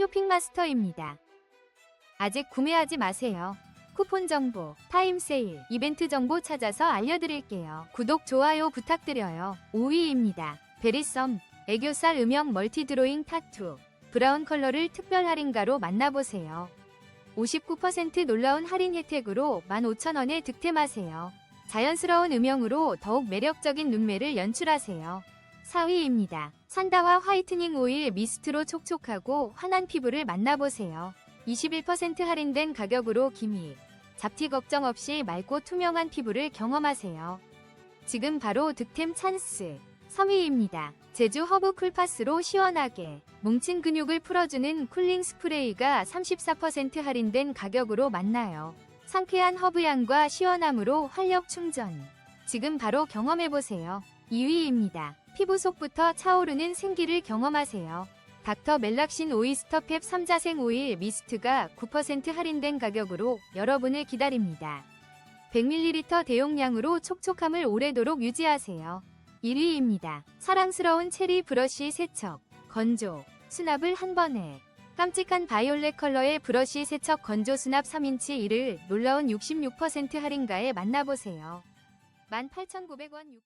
쇼핑마스터입니다. 아직 구매하지 마세요. 쿠폰 정보, 타임 세일, 이벤트 정보 찾아서 알려드릴게요. 구독, 좋아요 부탁드려요. 5위입니다. 베리썸, 애교살 음영 멀티 드로잉 타투, 브라운 컬러를 특별 할인가로 만나보세요. 59% 놀라운 할인 혜택으로 15,000원에 득템하세요. 자연스러운 음영으로 더욱 매력적인 눈매를 연출하세요. 4위입니다. 산다와 화이트닝 오일 미스트로 촉촉하고 환한 피부를 만나보세요. 21% 할인된 가격으로 기미, 잡티 걱정 없이 맑고 투명한 피부를 경험하세요. 지금 바로 득템 찬스. 3위입니다. 제주 허브 쿨파스로 시원하게 뭉친 근육을 풀어주는 쿨링 스프레이가 34% 할인된 가격으로 만나요. 상쾌한 허브향과 시원함으로 활력 충전. 지금 바로 경험해보세요. 2위입니다. 피부 속부터 차오르는 생기를 경험하세요. 닥터 멜락신 오이스터 펩 3자생 오일 미스트가 9% 할인된 가격으로 여러분을 기다립니다. 100ml 대용량으로 촉촉함을 오래도록 유지하세요. 1위입니다. 사랑스러운 체리 브러쉬 세척, 건조, 수납을 한 번에. 깜찍한 바이올렛 컬러의 브러쉬 세척 건조 수납 3인치 1을 놀라운 66% 할인가에 만나보세요. 18,900원